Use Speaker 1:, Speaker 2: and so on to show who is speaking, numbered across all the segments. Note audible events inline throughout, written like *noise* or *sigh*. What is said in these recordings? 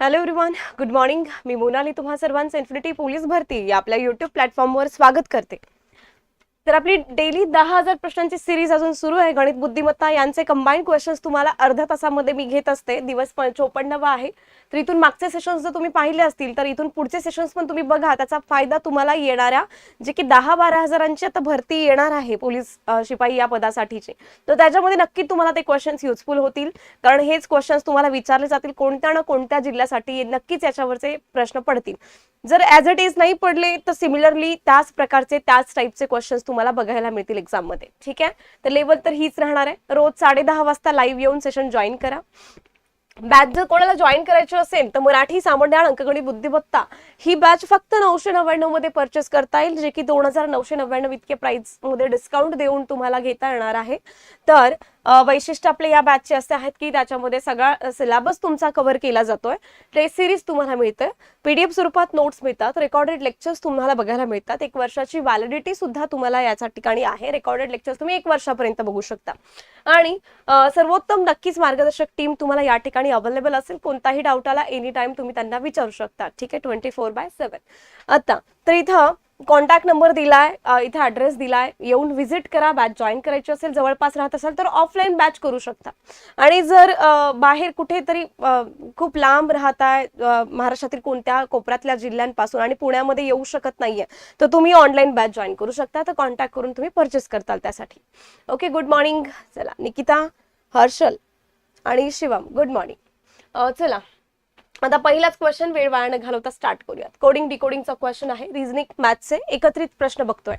Speaker 1: Hello everyone good morning मी मोनाली. तुम्हा सर्वांचं इन्फिनिटी पोलीस भरती. या आपल्या युट्यूब प्लॅटफॉर्मवर स्वागत करते. तर आपली डेली दहा हजार प्रश्नांची सिरीज अजून सुरू आहे. गणित बुद्धिमत्ता यांचे कंबाईन क्वेश्चन्स तुम्हाला अर्ध्या तासामध्ये मी घेत असते. दिवस प- आहे. तर इथून मागचे सेशन्स जर तुम्ही पाहिले असतील तर इथून पुढचे सेशन्स पण तुम्ही बघा. त्याचा फायदा तुम्हाला येणाऱ्या जे की दहा बारा हजारांची आता भरती येणार आहे पोलीस शिपाई या पदासाठीचे. तर त्याच्यामध्ये नक्की तुम्हाला ते क्वेश्चन्स युजफुल होतील. कारण हेच क्वेश्चन्स तुम्हाला विचारले जातील कोणत्या ना कोणत्या जिल्ह्यासाठी. नक्कीच याच्यावरचे प्रश्न पडतील. जर ॲज इट इज नाही पडले तर सिमिलरली त्याच प्रकारचे त्याच टाईपचे क्वेश्चन्स तुम्हाला बघायला मिळतील एक्झाममध्ये ठीक आहे? तर लेवल तर हीच राहणार आहे. रोज साडे दहा वाजता लाईव्ह येऊन सेशन जॉईन करा. बॅच जर कोणाला जॉईन करायची असेल तर मराठी सामान्य अंकगणित बुद्धिमत्ता ही बॅच फक्त नऊशे नव्याण्णवमध्ये परचेस करता येईल जे की दोन हजार नऊशे नव्याण्णव इतके प्राइसमध्ये डिस्काउंट देऊन तुम्हाला घेता येणार आहे. तर वैशिष्ट्य आपले या बॅचचे असे आहेत की त्याच्यामध्ये सगळा सिलेबस तुमचा कव्हर केला जातोय. टेस्ट सिरीज तुम्हाला मिळते पीडीएफ स्वरूपात नोट्स मिळतात. रेकॉर्डेड लेक्चर्स तुम्हाला बघायला मिळतात. एक वर्षाची व्हॅलिडिटी सुद्धा तुम्हाला याच्या ठिकाणी आहे. रेकॉर्डेड लेक्चर्स तुम्ही एक वर्षापर्यंत बघू शकता. आणि सर्वोत्तम नक्कीच मार्गदर्शक टीम तुम्हाला या ठिकाणी अवेलेबल असेल कोणताही डाऊट आला एनी टाइम तुम्ही त्यांना विचारू शकता. ठीक आहे? ट्वेंटी फोर बाय सेवन आता तर इथं कॉन्टॅक्ट नंबर दिलाय इथे ऍड्रेस दिलाय. येऊन व्हिजिट करा बॅच जॉईन करायची असेल जवळपास राहत असाल तर ऑफलाईन बॅच करू शकता. आणि जर बाहेर कुठेतरी खूप लांब राहताय महाराष्ट्रातील कोणत्या कोपऱ्यातल्या जिल्ह्यांपासून आणि पुण्यामध्ये येऊ शकत नाहीये तर तुम्ही ऑनलाईन बॅच जॉईन करू शकता. तर कॉन्टॅक्ट करून तुम्ही परचेस करताल त्यासाठी. ओके गुड मॉर्निंग चला निकिता हर्षल. आणि शिवम गुड मॉर्निंग चला. आता पहिलाच क्वेश्चन वेळ वाया न घालवता स्टार्ट करूयात. कोडिंग डिकोडिंगचा क्वेश्चन आहे. रिझनिंग मॅथ्सचे एकत्रित प्रश्न बघतोय.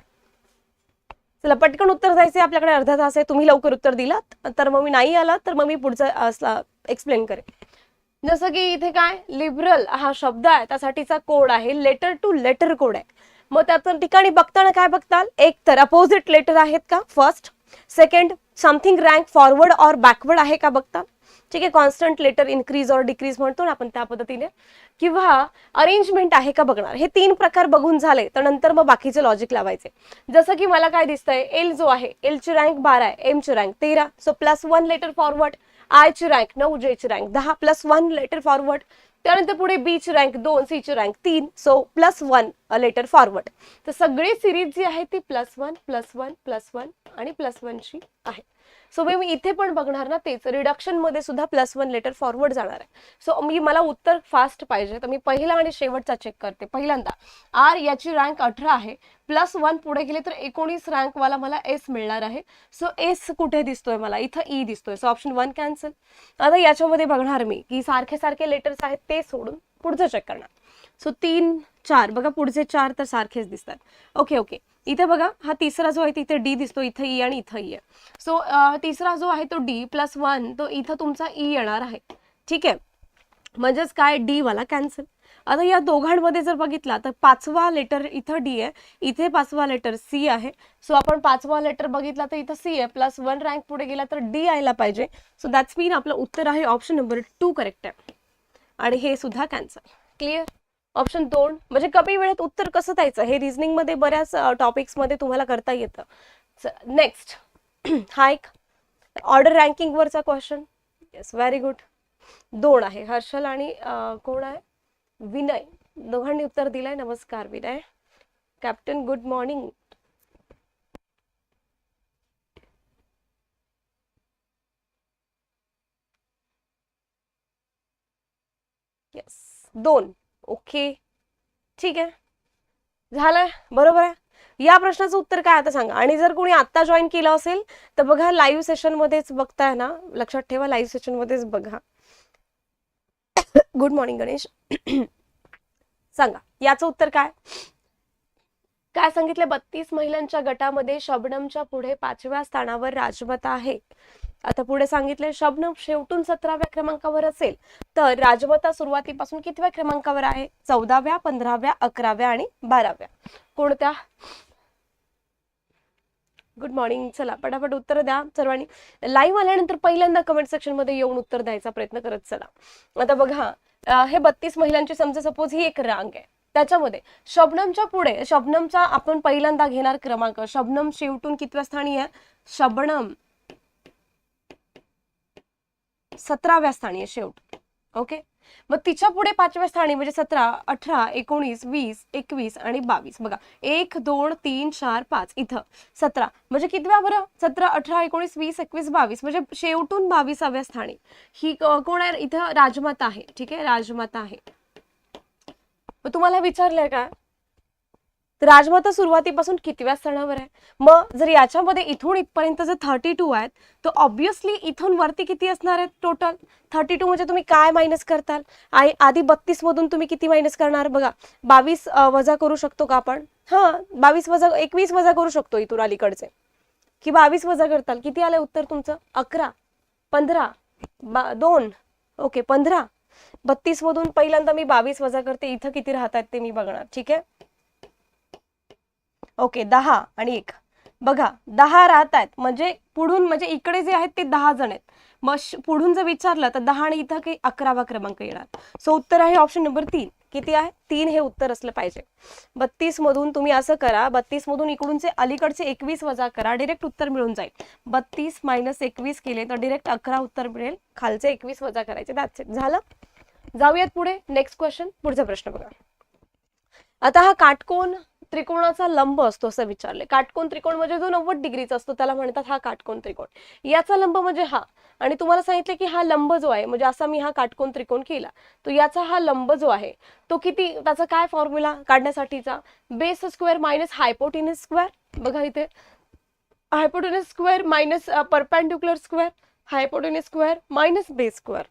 Speaker 1: चला पटकन उत्तर द्यायचे आपल्याकडे अर्धा तास आहे. तुम्ही लवकर उत्तर दिलात. तर मग मी नाही आला तर मग मी पुढचं एक्सप्लेन करेन. जसं की इथे काय? लिबरल हा शब्द आहे. त्यासाठीचा कोड आहे. लेटर टू लेटर कोड आहे. मग त्याचं ठिकाणी बघताना काय बघताल? एक तर अपोजिट लेटर आहेत का? First second something rank forward और बॅकवर्ड आहे का बघताल? ठीक आहे कॉन्स्टंट लेटर इन्क्रीज और डिक्रीज म्हणतो ना आपण त्या पद्धतीने. किंवा अरेंजमेंट आहे का बघणार? हे तीन प्रकार बघून झाले तर नंतर मग बाकीचे लॉजिक लावायचे. जसं की मला काय दिसतंय एल जो आहे एल ची रँक बारा आहे एम ची रँक तेरा. So plus one letter forward I ची रँक नऊ जे ची रँक दहा. प्लस वन लेटर फॉरवर्ड त्यानंतर पुढे बी ची रँक दोन सी ची रँक तीन. So plus one letter forward तर सगळी सिरीज जी आहे ती plus one plus one plus one आणि प्लस वनची आहे. सो मी इथे पण बघणार ना तेच. रिडक्शनमध्ये सुद्धा प्लस वन लेटर फॉरवर्ड जाणार आहे. सो मी मला उत्तर फास्ट पाहिजे. तर मी पहिला आणि शेवटचा चेक करते. पहिल्यांदा आर याची रँक अठरा आहे. प्लस वन पुढे गेले तर एकोणीस रँक वाला मला एस मिळणार आहे. सो एस कुठे दिसतोय मला? इथं ई दिसतोय. सो ऑप्शन वन कॅन्सल आता याच्यामध्ये बघणार मी की सारखे सारखे लेटर्स आहेत ते सोडून पुढचं चेक करणार. सो तीन चार. बघा पुढचे चार तर सारखेच दिसतात. ओके ओके इथे बघा हा तिसरा जो आहे तिथे डी दिसतो. इथं ई e आणि इथं ई आहे सो तिसरा जो आहे तो डी प्लस वन तो इथं तुमचा ई येणार आहे. ठीक आहे? म्हणजेच काय? डी वाला कॅन्सल आता या दोघांमध्ये जर बघितला तर पाचवा लेटर इथं डी आहे. इथे पाचवा लेटर सी आहे. सो आपण पाचवा लेटर बघितला तर इथं सी आहे. प्लस वन रँक पुढे गेला तर डी यायला पाहिजे. सो दॅट्स मीन आपलं उत्तर आहे ऑप्शन नंबर टू करेक्ट आहे. आणि हे सुद्धा कॅन्सल क्लिअर ऑप्शन दोन म्हणजे कमी वेळेत उत्तर कसं द्यायचं? हे रिझनिंगमध्ये बऱ्याच टॉपिक्समध्ये तुम्हाला करता येतं. नेक्स्ट *clears throat* हा एक ऑर्डर रँकिंग वरचा क्वेश्चन येस व्हेरी गुड दोन आहे. हर्षल आणि कोण आहे? विनय. दोघांनी उत्तर दिलंय. नमस्कार Vinay. Captain good morning yes दोन. ओके. ठीक आहे. झालं? बरोबर आहे? या प्रश्नाचं उत्तर काय आता सांगा. आणि जर कोणी आत्ता जॉईन केलं असेल तर बघा लाईव्ह सेशनमध्येच बघताय ना? लक्षात ठेवा लाईव्ह सेशनमध्येच बघा. Good morning Ganesh. सांगा. याचं उत्तर काय? काय सांगितलं बत्तीस महिलांच्या गटामध्ये शबनमच्या पुढे पाचव्या स्थानावर राजमाता आहे. आता पुढे सांगितले शबनम शेवटून सतराव्या क्रमांकावर असेल तर राजमता सुरुवातीपासून कितव्या क्रमांकावर आहे? चौदाव्या पंधराव्या अकराव्या आणि बाराव्या. कोणत्या? गुड मॉर्निंग चला पटापट उत्तर द्या सर्वांनी. लाईव्ह आल्यानंतर पहिल्यांदा कमेंट सेक्शनमध्ये येऊन उत्तर द्यायचा प्रयत्न करत चला. आता बघा हे बत्तीस महिलांची समजा सपोज ही एक रांग आहे. त्याच्यामध्ये शबनमच्या पुढे शबनमचा आपण पहिल्यांदा घेणार क्रमांक. शबनम शेवटून कितव्या स्थानी आहे? शबनम सतराव्या स्थानी आहे शेवट ओके मग तिच्या पुढे पाचव्या स्थानी म्हणजे सतरा अठरा एकोणीस वीस एकवीस आणि बावीस. बघा एक दोन तीन चार पाच. इथं. सतरा. म्हणजे कितव्या बरं? सतरा अठरा एकोणीस वीस एकवीस बावीस. म्हणजे शेवटून बावीसाव्या स्थानी. ही कोण आहे? इथं राजमाता आहे. ठीक आहे? राजमाता आहे. मग तुम्हाला विचारलंय का? राजमाता सुरुवातीपासून कितव्या स्थानावर आहे. मग जर याच्यामध्ये इथून इथपर्यंत जर थर्टी टू आहेत तर ऑब्विसली इथून वरती किती असणार आहेत टोटल थर्टी टू म्हणजे तुम्ही काय मायनस करताल? आणि आधी बत्तीस मधून तुम्ही किती मायनस करणार? बघा बावीस वजा करू शकतो का आपण? हा बावीस वजा एकवीस वजा करू शकतो इथून अलीकडचे. की बावीस वजा करताल? किती आलं उत्तर तुमचं? अकरा पंधरा बा दोन ओके पंधरा. बत्तीस मधून पहिल्यांदा मी बावीस वजा करते. इथं किती राहतात ते मी बघणार. ठीक आहे? ओके दहा आणि एक. बघा दहा राहत आहेत म्हणजे पुढून म्हणजे इकडे जे आहेत ते दहा जण आहेत. मग पुढून जर विचारलं तर दहा आणि इथं काही अकरावा क्रमांक येणार. सो उत्तर आहे ऑप्शन नंबर तीन. किती आहे? तीन हे उत्तर असलं पाहिजे. बत्तीस मधून तुम्ही असं करा बत्तीस मधून इकडूनचे अलीकडचे एकवीस वजा करा डिरेक्ट उत्तर मिळून जाईल. बत्तीस मायनस एकवीस केले तर डिरेक्ट अकरा उत्तर मिळेल. खालचे एकवीस वजा करायचे. दॅट्स इट झालं? जाऊयात पुढे. नेक्स्ट क्वेश्चन पुढचा प्रश्न बघा. आता हा काटकोन त्रिकोणाचा लंब असतो असं विचारले काटकोन त्रिकोण म्हणजे जो नव्वद डिग्रीचा असतो त्याला म्हणतात हा काटकोन त्रिकोण. याचा लंब म्हणजे हा. आणि तुम्हाला सांगितलं की हा लंब जो आहे म्हणजे असा मी हा काटकोन त्रिकोण केला तो याचा हा लंब जो आहे तो किती त्याचा काय formula काढण्यासाठीचा? Base square minus hypotenuse square बघा इथे. Hypotenuse square minus perpendicular square hypotenuse square minus base square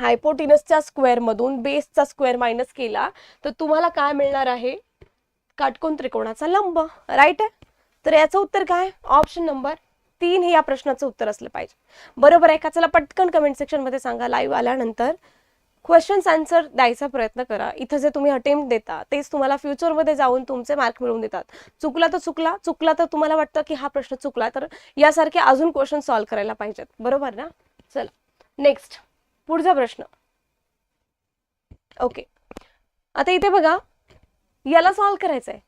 Speaker 1: हायपोटिनसच्या स्क्वेअरमधून बेसचा स्क्वेअर मायनस केला तर तुम्हाला काय मिळणार आहे? काटकोन त्रिकोणाचा लंब राईट आहे तर याचं उत्तर काय? ऑप्शन नंबर तीन हे या प्रश्नाचं उत्तर असलं पाहिजे. बरोबर आहे का? चला पटकन कमेंट सेक्शनमध्ये सांगा. लाईव्ह आल्यानंतर क्वेश्चन्स आन्सर द्यायचा प्रयत्न करा. इथं जे तुम्ही अटेम्प्ट देता तेच तुम्हाला फ्युचरमध्ये जाऊन तुमचे मार्क मिळवून देतात. चुकला तर चुकला चुकला तर तुम्हाला वाटतं की हा प्रश्न चुकला तर यासारखे अजून क्वेश्चन सॉल्व्ह करायला पाहिजेत. बरोबर ना? चला नेक्स्ट पुढचा प्रश्न. ओके आता इथे बघा याला सॉल्व्ह करायचंय.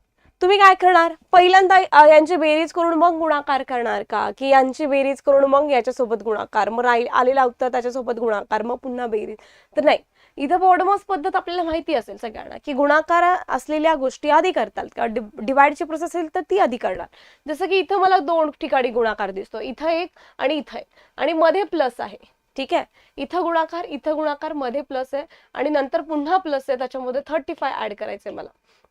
Speaker 1: तुम्ही काय करणार? पहिल्यांदा यांची बेरीज करून मग गुणाकार करणार का? की यांची बेरीज करून मग याच्यासोबत गुणाकार? मग राहील आलेला उत्तर त्याच्यासोबत गुणाकार मग पुन्हा बेरीज. तर नाही. इथं बोर्डमॉस पद्धत आपल्याला माहिती असेल सगळ्यांना की गुणाकार असलेल्या गोष्टी आधी करतात. किंवा डिवाइडची प्रोसेस असेल तर ती आधी करणार. जसं की इथं मला दोन ठिकाणी गुणाकार दिसतो. इथं एक आणि इथं एक. आणि मध्ये प्लस आहे. ठीक आहे? इथं गुणाकार इथं गुणाकारमध्ये प्लस आहे आणि नंतर पुन्हा प्लस आहे त्याच्यामध्ये थर्टी फाय ऍड करायचे मला.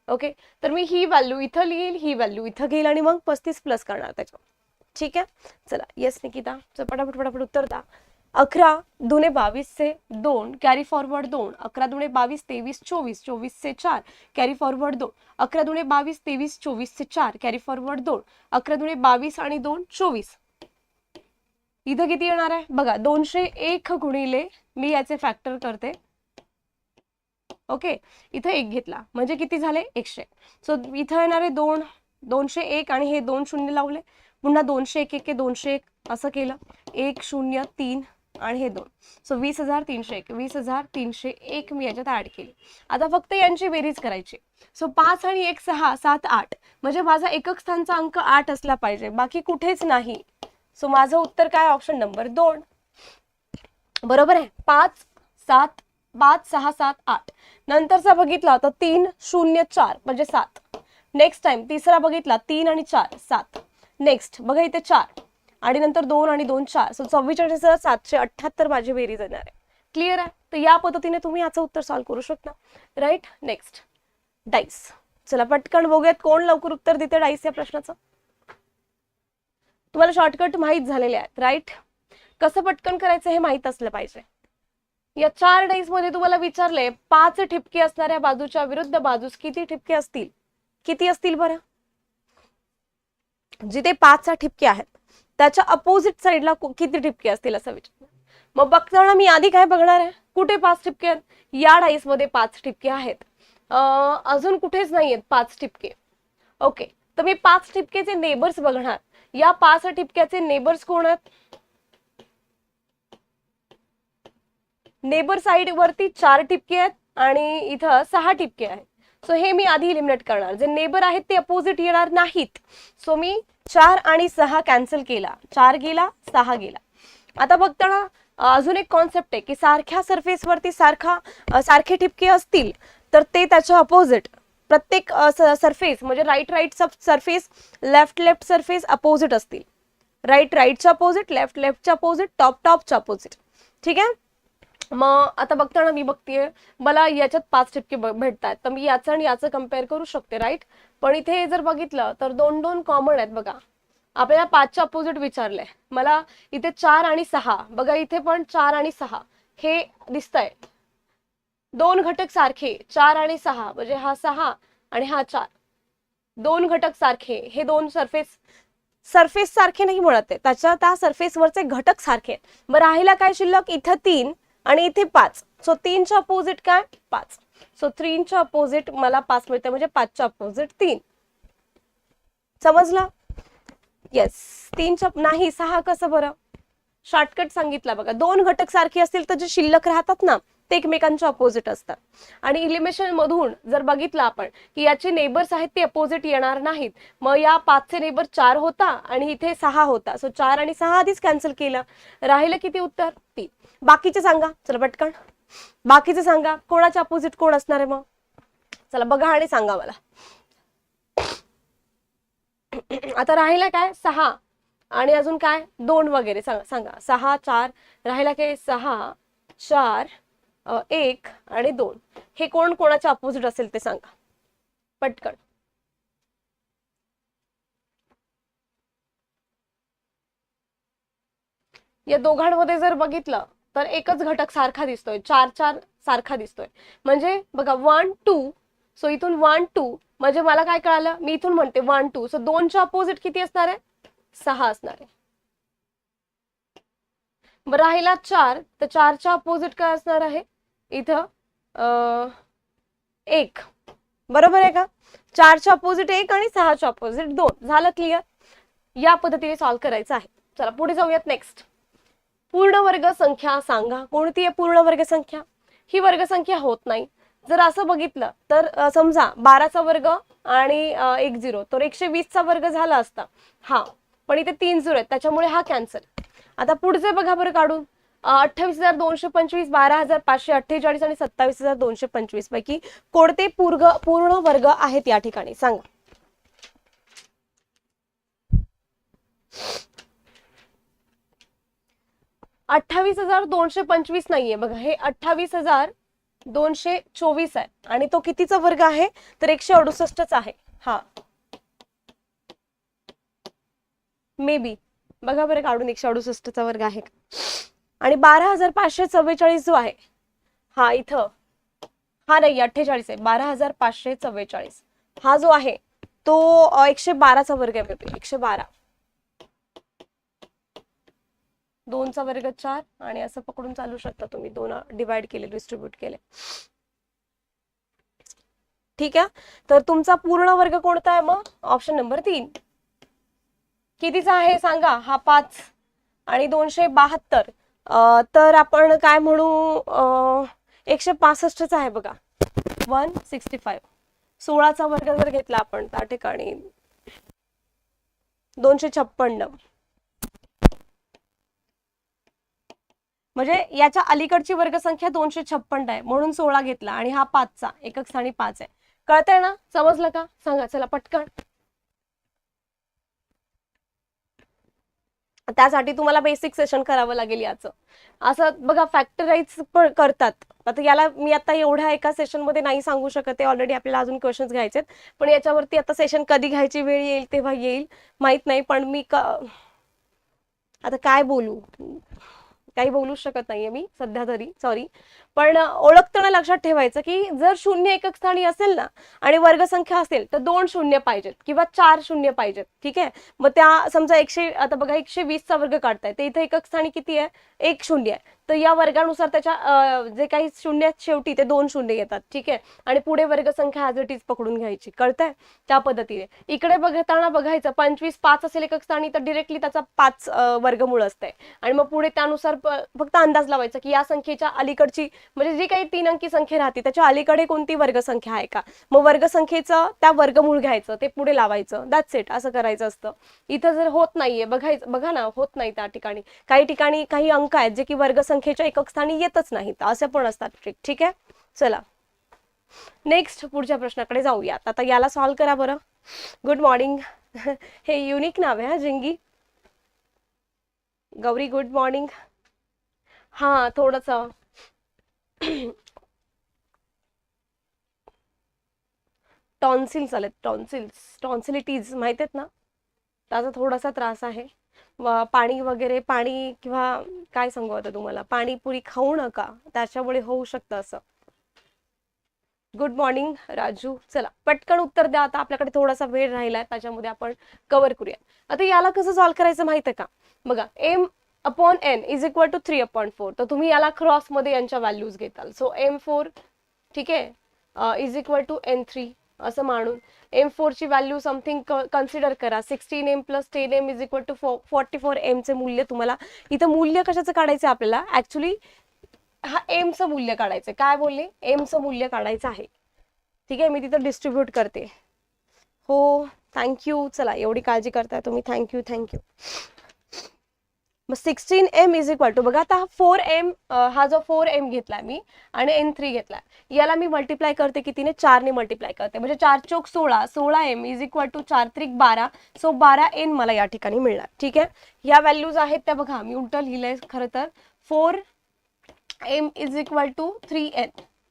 Speaker 1: ओके तर मी ही व्हॅल्यू इथं लिहिल ही व्हॅल्यू इथं घेईल आणि मग पस्तीस प्लस करणार त्याच्या ठीक आहे? चला येस निकिता. चल पटापट पटापट उत्तर द्या. अकरा दुने बावीसचे दोन कॅरी फॉरवर्ड दोन. अकरा दुने बावीस तेवीस चोवीस चोवीसचे चार कॅरी फॉरवर्ड दोन. अकरा दुने बावीस तेवीस चोवीसचे चार कॅरी फॉरवर्ड दोन. अकरा दुने बावीस आणि दोन चोवीस. इथं किती येणार आहे? बघा दोनशे एक गुणिले मी याचे फॅक्टर करते. ओके इथं एक घेतला. म्हणजे किती झाले? एकशे. सो इथं येणारे दोन दोनशे एक आणि हे दोन शून्य लावले. पुन्हा दोनशे एक एक दोनशे एक असं केलं. एक शून्य तीन आणि हे दोन. सो वीस हजार तीनशे एक. वीस हजार तीनशे एक मी याच्यात ऍड केली. आता फक्त यांची बेरीज करायची. सो पाच आणि एक सहा सात आठ. म्हणजे माझा एकक स्थानचा अंक आठ असला पाहिजे. बाकी कुठेच नाही. सो माझं उत्तर काय? ऑप्शन नंबर दोन. बरोबर आहे? पाच सात पाच सहा सात आठ. नंतरचा बघितला तर तीन शून्य चार म्हणजे सात. नेक्स्ट टाइम तिसरा बघितला तीन आणि चार सात. नेक्स्ट बघा इथे चार. आणि नंतर दोन आणि दोन चार. सो चव्वेचाळीस हजार सातशे अठ्ठ्याहत्तर माझी बेरीज येणार आहे. क्लिअर आहे? तर या पद्धतीने तुम्ही याचं उत्तर सॉल्व्ह करू शकता. राईट नेक्स्ट डाईस चला पटकन बघूयात कोण लवकर उत्तर देते डाईस या प्रश्नाचं. तुम्हाला शॉर्टकट माहीत झालेले आहेत राईट कसं पटकन करायचं हे माहीत असलं पाहिजे. या चार डाईसमध्ये तुम्हाला विचारले पाच ठिपके असणाऱ्या बाजूच्या विरुद्ध बाजूस किती ठिपके असतील? किती असतील बरं? जिथे पाच ठिपके आहेत त्याच्या अपोजिट साईडला किती ठिपके असतील असं विचार. मग बघताना मी आधी काय बघणार आहे? कुठे पाच ठिपके आहेत? या डाईसमध्ये पाच ठिपके आहेत. अजून कुठेच नाही आहेत पाच ठिपके. ओके तर मी पाच ठिपकेचे नेबर्स बघणार. या पाच ठिपक्याचे नेबर्स कोण आहेत? नेबर साइड वरती चार टिपके आहेत आणि इथं सहा टिपके आहेत. सो हे मी आधी इलिमिनेट करणार. जे नेबर आहेत ते अपोजिट येणार नाहीत. सो मी चार आणि सहा कॅन्सल केला. चार गेला सहा गेला. आता बघताना अजून एक कॉन्सेप्ट आहे की सारख्या सरफेसवरती सारखा सारखे ठिपके असतील तर ते त्याच्या अपोजिट प्रत्येक सरफेस म्हणजे राईट राईट सब surface left left surface opposite असतील. राईट राईटच्या अपोजिट लेफ्ट लेफ्टच्या अपोजिट टॉप टॉपच्या अपोजिट ठीक आहे? मग आता बघताना मी बघतेय मला याच्यात पाच ठिपके भेटतात. तर मी याचं आणि याचं कंपेअर करू शकते राईट पण इथे जर बघितलं तर दोन दोन कॉमन आहेत बघा. आपल्याला पाचच्या अपोजिट विचारलंय. मला इथे चार आणि सहा बघा इथे पण चार आणि सहा. हे दिसतंय. दोन घटक सारखे चार आणि सहा म्हणजे हा सहा आणि हा चार. दोन घटक सारखे हे दोन सरफेस सरफेस सारखे नाही म्हणत आहे त्याच्या त्या सरफेसवरचे घटक सारखे आहेत. मग राहिला काय शिल्लक? इथं तीन आणि इथे पाच. सो तीनच्या अपोजिट काय? पाच. सो थ्रीच्या अपोजिट मला पाच मिळते म्हणजे पाचच्या अपोजिट तीन. समजलं? येस तीनच्या नाही सहा कसं बरं? शॉर्टकट सांगितला बघा. दोन घटक सारखे असतील तर जे शिल्लक राहतात ना ते एकमेकांच्या अपोजिट असतात. आणि इलिमिनेशन मधून जर बघितलं आपण की याचे नेबर्स आहेत ते अपोजिट येणार नाहीत. मग या पाचचे नेबर चार होता आणि इथे सहा होता. सो चार आणि सहा आधीच कॅन्सल केलं. राहिलं किती उत्तर? तीन. बाकीचे सांगा. चला पटकन. बाकीचे सांगा. कोणाच्या अपोजिट कोण असणार आहे मग? चला बघा आणि सांगा मला. आता राहिला काय? सहा. आणि अजून काय? दोन वगैरे सांगा. सांगा. सहा चार. राहिला काय? सहा चार. एक आणि दोन. हे कोण कोणाच्या अपोजिट असेल ते सांगा. पटकन. या दोघांमध्ये जर बघितलं तर एकच घटक सारखा दिसतोय. चार चार सारखा दिसतोय. म्हणजे बघा वन टू सो इथून वन टू म्हणजे मला काय कळालं? मी इथून म्हणते वन टू सो दोनच्या अपोजिट किती असणार आहे? सहा असणार आहे. राहिला चार. तर चारच्या अपोजिट काय असणार आहे? इथं एक. बरोबर आहे का? चारच्या अपोजिट एक आणि सहाच्या अपोजिट दोन. झालं क्लिअर या पद्धतीने सॉल्व्ह करायचं आहे. चला पुढे जाऊयात नेक्स्ट पूर्ण वर्ग संख्या सांगा. कोणती आहे पूर्ण वर्ग संख्या? ही वर्गसंख्या होत नाही. जर असं बघितलं तर समजा बाराचा वर्ग आणि एक झिरो. तर एकशे वीसचा वर्ग झाला असता. हा. पण इथे तीन झिरो आहेत. त्याच्यामुळे हा कॅन्सल आता पुढचे बघा बरं काढून. अठ्ठावीस हजार दोनशे पंचवीस बारा हजार पाचशे अठ्ठेचाळीस आणि सत्तावीस हजार दोनशे पंचवीस पैकी कोणते पूर्ग पूर्ण वर्ग आहेत या ठिकाणी? सांगा. अठ्ठावीस हजार दोनशे पंचवीस नाहीये. बघा हे अठ्ठावीस हजार दोनशे चोवीस आहे आणि तो कितीचा वर्ग आहे? तर एकशे अडुसष्टच आहे. हा. मे बी बघा बरं काढून एकशे अडुसष्टचा वर्ग आहे का? आणि बारा हजार पाचशे चव्वेचाळीस जो आहे हा इथं हा नाही अठ्ठेचाळीस आहे बारा हजार पाचशे चव्वेचाळीस. हा जो आहे तो एकशे बाराचा वर्ग आहे बेबी एकशे बारा. दोनचा वर्ग चार आणि असं पकडून चालू शकता तुम्ही दोन डिवाइड केले डिस्ट्रीब्यूट केले. ठीक आहे? तर तुमचा पूर्ण वर्ग कोणता आहे मग? ऑप्शन नंबर तीन. कितीचा आहे सांगा हा पाच. आणि दोनशे बहात्तर. तर आपण काय म्हणू? एकशे पासष्टचा आहे बघा. One sixty five. सोळाचा वर्ग जर घेतला आपण त्या ठिकाणी. दोनशे छप्पन्न. म्हणजे याच्या अलीकडची वर्गसंख्या दोनशे छप्पन्न आहे. म्हणून सोळा घेतला आणि हा पाचचा. एकक स्थानी पाच आहे. कळतंय ना? समजलं का? सांगा. चला पटकन. त्यासाठी तुम्हाला बेसिक सेशन करावं लागेल याचं. असं बघा फॅक्टराईज पण करतात. आता याला मी आता एवढ्या एका सेशनमध्ये नाही सांगू शकत आहे. ऑलरेडी आपल्याला अजून क्वेश्चन्स घ्यायचे आहेत. पण याच्यावरती आता सेशन कधी घ्यायची वेळ येईल तेव्हा येईल. माहीत नाही पण मी का आता काय बोलू? काही बोलूच शकत नाहीये मी सध्या तरी सॉरी पण ओळखताना लक्षात ठेवायचं की जर शून्य एकक स्थानी असेल ना आणि वर्गसंख्या असेल तर दोन शून्य पाहिजेत किंवा चार शून्य पाहिजेत ठीक आहे? मग त्या समजा एकशे आता बघा एकशे वीसचा वर्ग काढताय तर इथे एकक स्थानी किती आहे? एक शून्य आहे. तर या वर्गानुसार त्याच्या जे काही शून्य आहेत शेवटी ते दोन शून्य येतात ठीक आहे? आणि पुढे वर्गसंख्या ॲज इट इज पकडून घ्यायची कळतंय? त्या पद्धतीने. इकडे बघताना बघायचं पंचवीस पाच असेल एकक स्थानी तर डिरेक्टली त्याचा पाच वर्गमूळ असतंय. आणि मग पुढे त्यानुसार फक्त अंदाज लावायचा की या संख्येच्या अलीकडची म्हणजे जी काही तीन अंकी संख्या राहते त्याच्या अलीकडे कोणती वर्गसंख्या आहे का? मग वर्गसंख्येचं त्या वर्गमूळ घ्यायचं ते पुढे लावायचं दॅट्स इट असं करायचं असतं. इथं जर होत नाहीये बघायचं बघा ना होत नाही त्या ठिकाणी. काही ठिकाणी काही अंक आहेत जे की वर्गसंख्येच्या एकक स्थानी येतच नाहीत असे पण असतात ट्रिक ठीक आहे? चला. नेक्स्ट पुढच्या प्रश्नाकडे जाऊयात. आता याला सॉल्व करा बरं. गुड मॉर्निंग *laughs* हे युनिक नाव आहे हा जिंगी गौरी गुड मॉर्निंग हा थोडस. Tonsil चालेत tonsils. टॉन्सिलिटीज माहीत आहेत ना? त्याचा थोडासा त्रास आहे. पाणी वगैरे पाणी किंवा काय सांगू आता तुम्हाला? पाणीपुरी खाऊ नका. त्याच्यामुळे होऊ शकतं असं. Good morning Raju. चला पटकन उत्तर द्या. आता आपल्याकडे थोडासा वेळ राहिला त्याच्यामध्ये आपण कव्हर करूया. आता याला कसं सॉल्व्ह करायचं माहिती आहे का? बघा M upon N is equal to three upon four तर तुम्ही याला क्रॉसमध्ये यांच्या व्हॅल्यूज घेताल. सो एम फोर ठीक आहे? Is equal to N three असं मानून. एम फोरची व्हॅल्यू समथिंग कन्सिडर करा. Sixteen M plus ten M is equal to फो फॉर्टी फोर एमचे मूल्य तुम्हाला. इथं मूल्य कशाचं काढायचं आहे आपल्याला? ऍक्च्युली हा एमचं मूल्य काढायचं काय बोलले? एमचं मूल्य काढायचं आहे. ठीक आहे? मी तिथं डिस्ट्रीब्यूट करते. हो थँक्यू चला एवढी काळजी करताय तुम्ही. थँक्यू थँक्यू मग sixteen M is equal to बघा आता फोर एम हा जो फोर एम घेतला मी आणि एन थ्री घेतला याला मी मल्टिप्लाय करते कितीने? चारने मल्टिप्लाय करते. म्हणजे चार चौक सोळा सोळा एम इज इक्वल टू चार त्रिक बारा सो बारा एन मला या ठिकाणी मिळणार. ठीक आहे? या व्हॅल्यूज आहेत त्या बघा मी उलट लिहिलंय खरं तर. Four M is equal to three N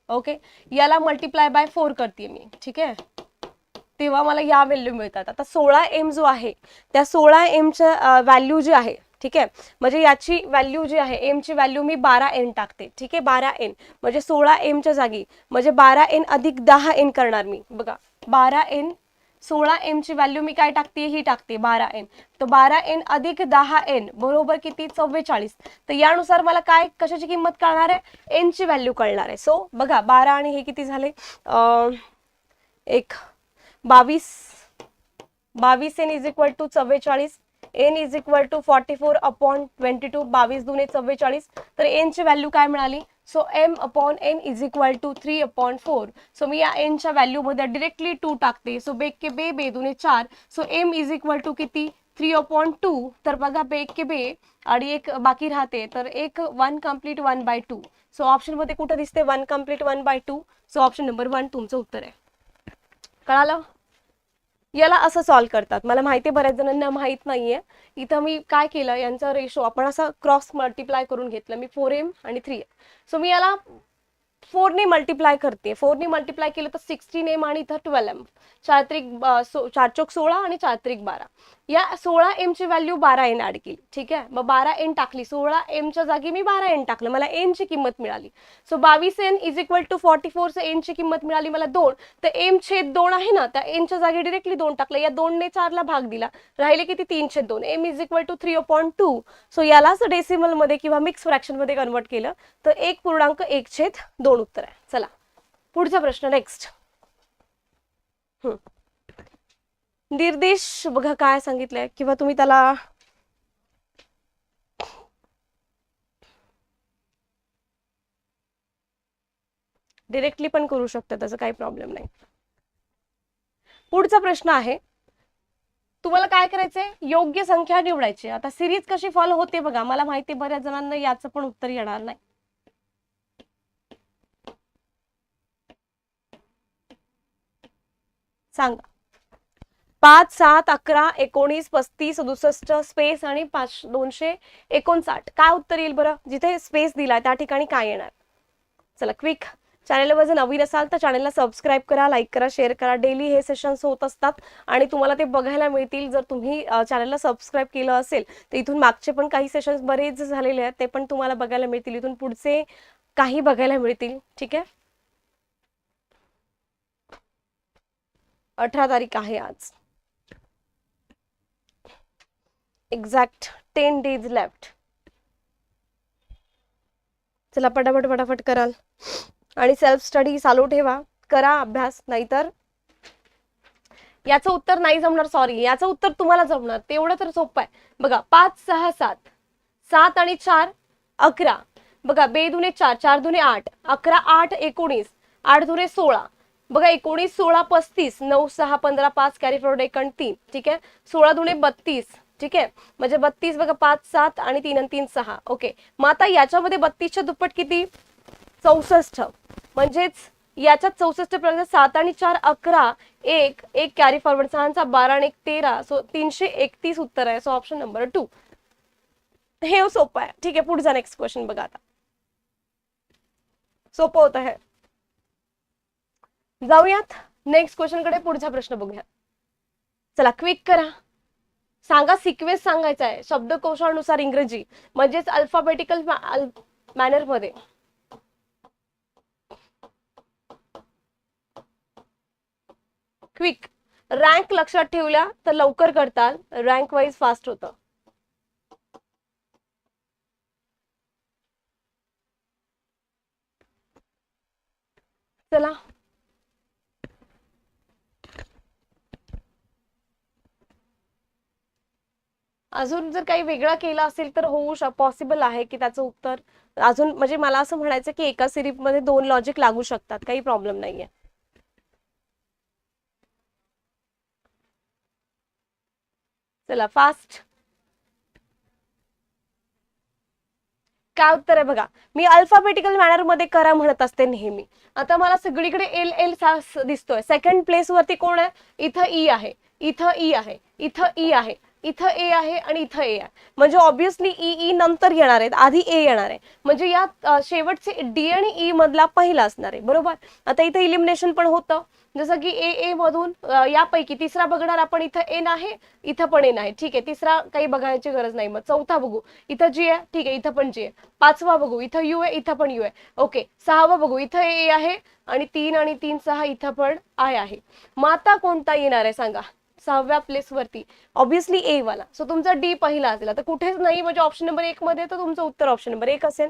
Speaker 1: okay याला मल्टिप्लाय बाय फोर करते मी. ठीक आहे? तेव्हा मला या व्हॅल्यू मिळतात. आता सोळा एम जो आहे त्या सोळा एमच्या व्हॅल्यू जी आहे ठीक आहे? म्हणजे याची व्हॅल्यू जी आहे एमची व्हॅल्यू मी बारा एन टाकते. ठीक आहे? बारा एन म्हणजे सोळा एमच्या जागी. म्हणजे बारा एन अधिक दहा एन करणार मी. बघा बारा एन सोळा एमची व्हॅल्यू मी काय टाकते? ही टाकते बारा एन तर बारा एन अधिक दहा एन बरोबर किती? चव्वेचाळीस. तर यानुसार मला काय कशाची किंमत कळणार आहे? एनची व्हॅल्यू कळणार आहे. सो बघा बारा आणि हे किती झाले? एक बावीस. बावीस एन इज इक्वल टू चव्वेचाळीस. N is equal to forty four upon twenty two बावीस दुने चव्वेचाळीस. तर एनची व्हॅल्यू काय मिळाली? So M upon N is equal to three upon four so मी या एनच्या व्हॅल्यूमध्ये डिरेक्टली टू टाकते. सो बेक के बे बे दुने चार. So M is equal to किती? थ्री अपॉन टू तर बघा बेक के बे आणि एक बाकी राहते. तर एक one complete one by two so ऑप्शनमध्ये कुठं दिसते? One complete one by two so option number one तुमचं उत्तर आहे. कळालं? याला असं सॉल्व्ह करतात. मला माहिती बऱ्याच जणांना माहीत नाहीये. इथं मी काय केलं? यांचा रेशो आपण असा क्रॉस मल्टिप्लाय करून घेतलं. मी फोर एम आणि थ्री एम सो मी याला फोरने मल्टिप्लाय करते. फोरने मल्टिप्लाय केलं तर सिक्स्टीन एम आणि इथं ट्वेल्व एम. चार त्रिक सो चार चौक सोळा आणि चार त्रिक बारा. या सोळा एमची व्हॅल्यू बारा एन ऍड केली. ठीक आहे? मग बारा एन टाकली. सोळा एमच्या जागी मी बारा एन टाकलं. मला एनची किंमत मिळाली. सो बावीस N is equal to forty four एनची किंमत मिळाली मला दोन. तर एम छेद दोन आहे ना त्या एनच्या जागी डिरेक्टली दोन टाकलं. या दोनने चारला भाग दिला. राहिले किती? तीन छेद दोन. M is equal to three point two so यालाच डेसिमलमध्ये किंवा मिक्स फ्रॅक्शनमध्ये कन्वर्ट केलं. तर एक पूर्णांक एक छेद दोन उत्तर आहे. चला पुढचा प्रश्न नेक्स्ट निर्देश बघा काय सांगितलंय किंवा तुम्ही त्याला डिरेक्टली पण करू शकता त्याचा काही प्रॉब्लेम नाही. पुढचा प्रश्न आहे तुम्हाला काय करायचंय? योग्य संख्या निवडायची. आता सिरीज कशी फॉलो होते बघा मला माहिती आहे बऱ्याच जणांना याचं पण उत्तर येणार नाही. सांगा. पाच सात अकरा एकोणीस पस्तीस सदुसष्ट स्पेस आणि पाच दोनशे एकोणसाठ. काय उत्तर येईल बरं? जिथे स्पेस दिलाय त्या ठिकाणी काय येणार? चला क्विक चॅनलवर जर नवीन असाल तर चॅनलला सबस्क्राईब करा लाईक करा शेअर करा. डेली हे सेशन्स होत असतात आणि तुम्हाला ते बघायला मिळतील. जर तुम्ही चॅनलला सबस्क्राईब केलं असेल तर इथून मागचे पण काही सेशन्स बरेच झालेले आहेत ते पण तुम्हाला बघायला मिळतील. इथून पुढचे काही बघायला मिळतील. ठीक आहे? अठरा तारीख आहे आज. एक्झॅक्ट टेन डेज लेफ्ट चला पटापट पटापट कराल. आणि सेल्फ स्टडी चालू ठेवा. करा अभ्यास नाहीतर याचं उत्तर नाही जमणार सॉरी याचं उत्तर तुम्हाला जमणार. तेवढं तर सोपं आहे. बघा पाच सहा सात. सात आणि चार अकरा. बघा बे दुने चार चार दुने आठ. अकरा आठ एकोणीस. आठ दुने सोळा. बघा एकोणीस सोळा पस्तीस नऊ सहा पंधरा पाच कॅरी फॉरवर्ड एक तीन ठीक आहे? सोळा दुने बत्तीस ठीक आहे? म्हणजे बत्तीस बघा पाच सात आणि तीन आणि तीन सहा ओके. मग आता याच्यामध्ये बत्तीसच्या दुप्पट किती? चौसष्ट. म्हणजेच याच्यात चौसष्ट प्रकार सात आणि चार अकरा एक एक कॅरी फॉरवर्ड सहाचा बारा आणि एक तेरा सो तीनशे एकतीस उत्तर आहे सो ऑप्शन नंबर टू. हे सोपं आहे ठीक आहे? पुढचा नेक्स्ट क्वेश्चन बघा आता. सोपं होतं आहे जाऊयात. नेक्स्ट क्वेश्चनकडे पुढचा प्रश्न बघूया. चला क्विक करा. सांगा सिक्वेन्स सांगायचा आहे शब्दकोशानुसार इंग्रजी म्हणजेच अल्फाबेटिकल मॅनरमध्ये. क्विक रँक लक्षात ठेवल्या तर लवकर करताल रँक वाईज फास्ट होतं. चला. अजून जर काही वेगळा केला असेल तर होऊ शक पॉसिबल आहे की त्याचं उत्तर. अजून म्हणजे मला असं म्हणायचं की एका सिरीपमध्ये दोन लॉजिक लागू शकतात काही प्रॉब्लेम नाहीये. चला फास्ट काय उत्तर आहे बघा. मी अल्फाबेटिकल मॅनरमध्ये करा म्हणत असते नेहमी. आता मला सगळीकडे एल एल दिसतोय. सेकंड प्लेस वरती कोण आहे? इथं ई आहे. इथं ई आहे. इथं ई आहे. इथं ए आहे आणि इथं ए आहे. म्हणजे ऑब्विसली ई ई नंतर येणार आहेत. आधी ए येणार आहे. म्हणजे या शेवटचे डी आणि ई मधला पहिला असणार आहे. बरोबर? आता इथं इलिमिनेशन पण होतं. जसं की ए ए मधून यापैकी तिसरा बघणार आपण. इथं एन आहे इथं पण एन आहे ठीक आहे. तिसरा काही बघायची गरज नाही. मग चौथा बघू. इथं जी आहे. ठीक आहे. इथं पण जी आहे. पाचवा बघू. इथं यू आहे. इथं पण यू आहे. ओके सहावा बघू. इथं ए आहे आणि तीन आणि तीन सहा इथं पण आय आहे. मग आता कोणता येणार आहे? सांगा. सहाव्या प्लेस वरती. ऑब्विसली ए वाला. सो तुमचा डी पहिला असेल. आता कुठेच नाही म्हणजे ऑप्शन नंबर एक मध्ये तर तुमचं उत्तर ऑप्शन नंबर एक असेल.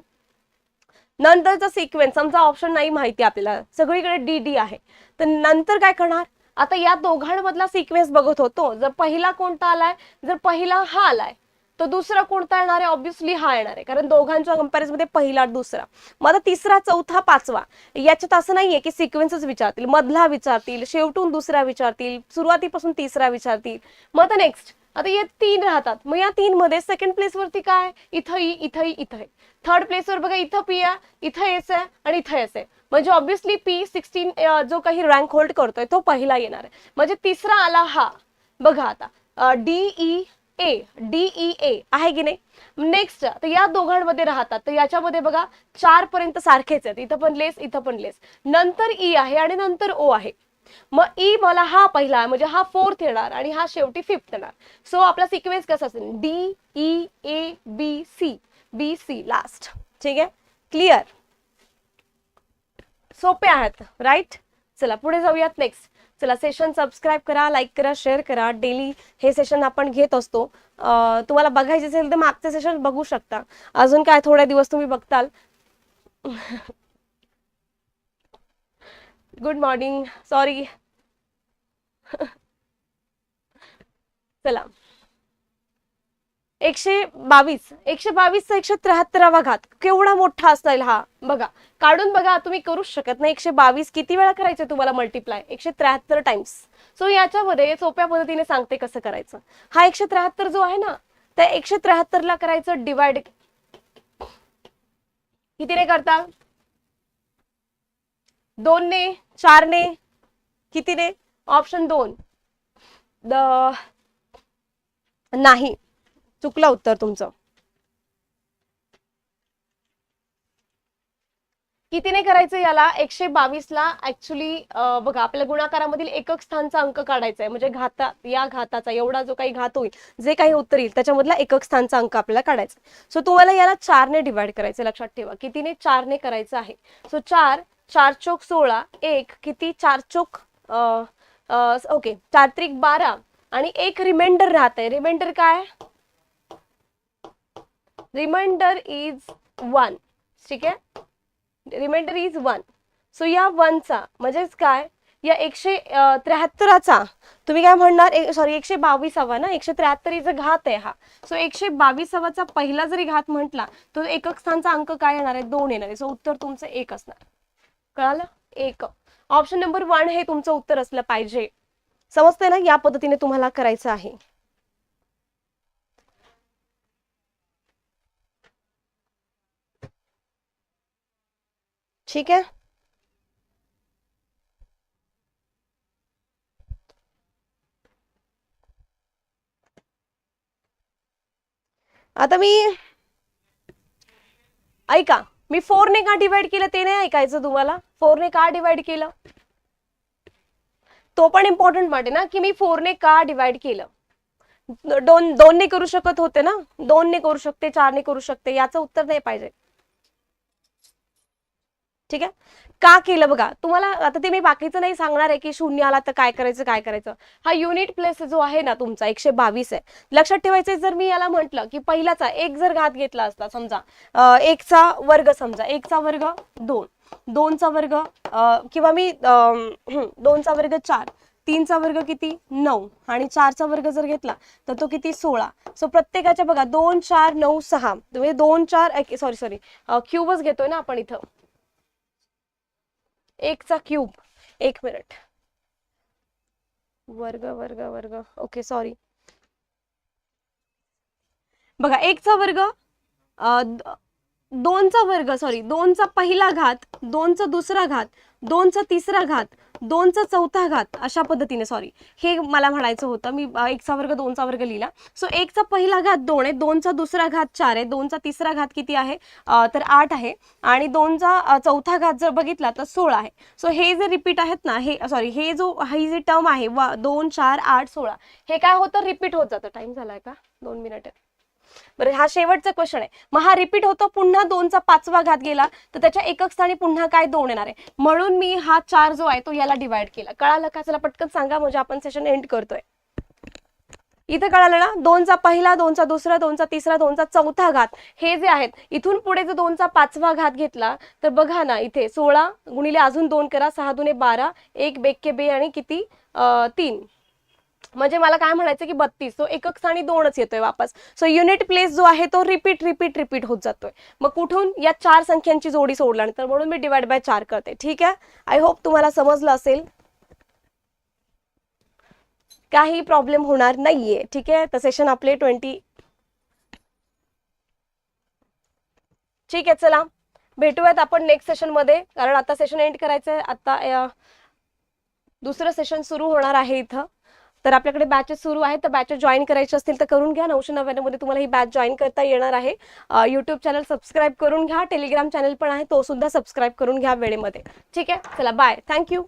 Speaker 1: नंतरचा सिक्वेन्स समजा ऑप्शन नाही माहिती आपल्याला. सगळीकडे डी डी आहे. तर नंतर काय करणार? आता या दोघांमधला सिक्वेन्स बघत होतो. जर पहिला कोणता आलाय? जर पहिला हा आलाय तर दुसरा कोणता येणार आहे? ऑब्व्हियसली हा येणार आहे. कारण दोघांच्या कंपॅरिझनमध्ये पहिला दुसरा. मग आता तिसरा चौथा पाचवा याच्यात असं नाहीये की सिक्वेन्सच विचारतील. मधला विचारतील शेवटून दुसरा विचारतील सुरुवातीपासून तिसरा विचारतील. मग आता नेक्स्ट आता या तीन राहतात. मग या तीन मध्ये सेकंड प्लेस वरती काय? इथं इथं इथं थर्ड प्लेसवर बघा इथं पी आहे इथं एस आहे आणि इथं एस आहे. म्हणजे ऑब्व्हियसली पी सिक्स्टीन जो काही रँक होल्ड करतोय तो पहिला येणार आहे. म्हणजे तिसरा आला हा. बघा आता. D E A D E A आहे की नाही? नेक्स्ट तर या दोघांमध्ये राहतात. तर याच्यामध्ये बघा चार पर्यंत सारखेच आहेत. इथं पण लेस इथं पण लेस नंतर ई आहे आणि नंतर ओ आहे. मग ई मला हा पहिला म्हणजे हा फोर्थ येणार आणि हा शेवटी फिफ्थ येणार. सो आपला सिक्वेन्स कसा असेल? D E A B C B C last ठीक आहे? क्लिअर सोपे आहेत राईट चला पुढे जाऊयात नेक्स्ट चला सेशन सबस्क्राईब करा लाईक करा शेअर करा. डेली हे सेशन आपण घेत असतो. तुम्हाला बघायचे असेल तर मागचे सेशन बघू शकता. अजून काय थोड्या दिवस तुम्ही बघताल. गुड मॉर्निंग सॉरी चला. एकशे बावीस एकशे बावीसचा एकशे त्र्याहत्तरावा घात. केवढा मोठा असेल हा? बघा काढून बघा तुम्ही करूच शकत नाही. एकशे बावीस किती वेळा करायचे तुम्हाला मल्टिप्लाय एकशे त्र्याहत्तर टाइम्स सो याच्यामध्ये सोप्या पद्धतीने सांगते कसं करायचं. हा एकशे त्र्याहत्तर जो आहे ना त्या एकशे त्र्याहत्तरला करायचं डिवाइड कितीने करता? दोनने चारने कितीने? ऑप्शन दोन. द नाही. चुकलं उत्तर तुमचं. कितीने करायचं याला? एकशे बावीस ला ऍक्च्युली बघा आपल्या गुणाकारामधील एकक स्थानचा अंक काढायचा आहे म्हणजे घाता या घाताचा एवढा जो काही घात होईल जे काही उत्तर येईल त्याच्यामधला एकक स्थानचा अंक आपल्याला काढायचा सो तुम्हाला याला चारने डिवाइड करायचं लक्षात ठेवा. कितीने चारने करायचं आहे? सो चार चार चोक सोळा एक किती? चार चोक ओके चार त्रिक बारा आणि एक रिमाइंडर राहत आहे रिमाइंडर काय? रिमाइंडर इज वन ठीक आहे? रिमाइंडर इज वन सो या वनचा म्हणजेच काय? या एकशे त्र्याहत्तराचा. तुम्ही काय म्हणणार? सॉरी एकशे बावीसावा ना? एकशे त्र्याहत्तरीचा घात आहे हा. सो एकशे बावीसावाचा पहिला जरी घात म्हटला तर एकक स्थानचा अंक काय येणार आहे? दोन येणार आहे. सो उत्तर तुमचं एक असणार. कळालं? एक. ऑप्शन नंबर वन हे तुमचं उत्तर असलं पाहिजे. समजतंय ना? या पद्धतीने तुम्हाला करायचं आहे. ठीक आहे आता मी ऐका मी फोरने का डिवाइड केलं? ते नाही ऐकायचं तुम्हाला? फोरने का डिवाइड केलं? तो पण इम्पॉर्टंट वाटे ना की मी फोरने का डिवाइड केलं? दोन दोनने करू शकत होते ना? दोनने करू शकते चारने करू शकते याचं उत्तर नाही पाहिजे. ठीक आहे? का केलं बघा? तुम्हाला आता ते मी बाकीचं नाही सांगणार आहे की शून्य आला तर काय करायचं काय करायचं. हा युनिट प्लेस जो आहे ना तुमचा एकशे बावीस आहे. लक्षात ठेवायचं जर मी याला म्हटलं की पहिलाचा एक जर घात घेतला असता समजा एकचा वर्ग समजा एकचा वर्ग दोन दोनचा वर्ग किंवा मी *clears throat* दोनचा वर्ग चार तीनचा वर्ग किती? नऊ. आणि चारचा वर्ग जर घेतला तर तो किती? सोळा. सो प्रत्येकाच्या बघा दोन चार नऊ सहा. म्हणजे दोन चार सॉरी सॉरी क्यूबच घेतोय ना आपण इथं. एकचा क्यूब. एक मिनिट. वर्ग वर्ग वर्ग. ओके सॉरी बघा एकचा वर्ग अं, दोनचा वर्ग सॉरी दोनचा पहिला घात दोनचा दुसरा घात दोनचा तिसरा घात दोनचा चौथा घात अशा पद्धतीने सॉरी हे मला म्हणायचं होतं मी एकचा वर्ग दोनचा वर्ग लिहिला. सो एकचा पहिला घात दोन आहे दोनचा दुसरा घात चार आहे दोनचा तिसरा घात किती आहे? तर आठ आहे. आणि दोनचा चौथा घात जर बघितला तर सोळा आहे. सो हे जे रिपीट आहेत ना हे सॉरी हे जो ही जी टर्म आहे वा दोन चार आठ सोळा हे काय होतं? रिपीट होत जातं. टाइम झालाय का? दोन मिनिट बरं हा शेवटचा क्वेश्चन आहे. मग हा रिपीट होतो पुन्हा दोनचा पाचवा घात गेला तर त्याच्या एकक स्थानी पुन्हा काय दोन येणार आहे? म्हणून मी हा चार जो आहे तो याला डिवाइड केला. कळालं का? चला पटकन सांगा म्हणजे आपण सेशन एंड करतोय. इथं कळालं ना? दोनचा पहिला दोनचा दुसरा दोनचा तिसरा दोनचा चौथा घात. हे जे आहेत इथून पुढे जर दोनचा पाचवा घात घेतला तर बघा ना इथे सोळा गुणिले अजून दोन करा सहा दुने बारा एक बेक्के बे आणि किती? तीन. म्हणजे मला काय म्हणायचं की बत्तीस तो एकक आणि दोनच येतोय वापस. सो युनिट प्लेस जो आहे तो रिपीट रिपीट रिपीट होत जातोय. मग कुठून या चार संख्यांची जोडी सोडल्यानंतर म्हणून मी डिवाइड बाय चार करते. ठीक आहे? आय होप तुम्हाला समजलं असेल. काही प्रॉब्लेम होणार नाहीये. ठीक आहे? तर सेशन आपले ट्वेंटी ठीक आहे चला. भेटूयात आपण नेक्स्ट सेशनमध्ये. कारण आता सेशन एंड करायचंय. आता दुसरं सेशन सुरू होणार आहे इथं. तर आपल्याकडे बॅचेस सुरू आहेत. तर बॅचेस जॉईन करायचे असतील तर करून घ्या. नऊशे नव्याण्णवमध्ये तुम्हाला ही बॅच जॉईन करता येणार आहे. यूट्यूब चॅनल सबस्क्राईब करून घ्या. टेलिग्राम चॅनल पण आहे. तो सुद्धा सबस्क्राईब करून घ्या वेळेमध्ये. ठीक आहे? चला बाय थँक्यू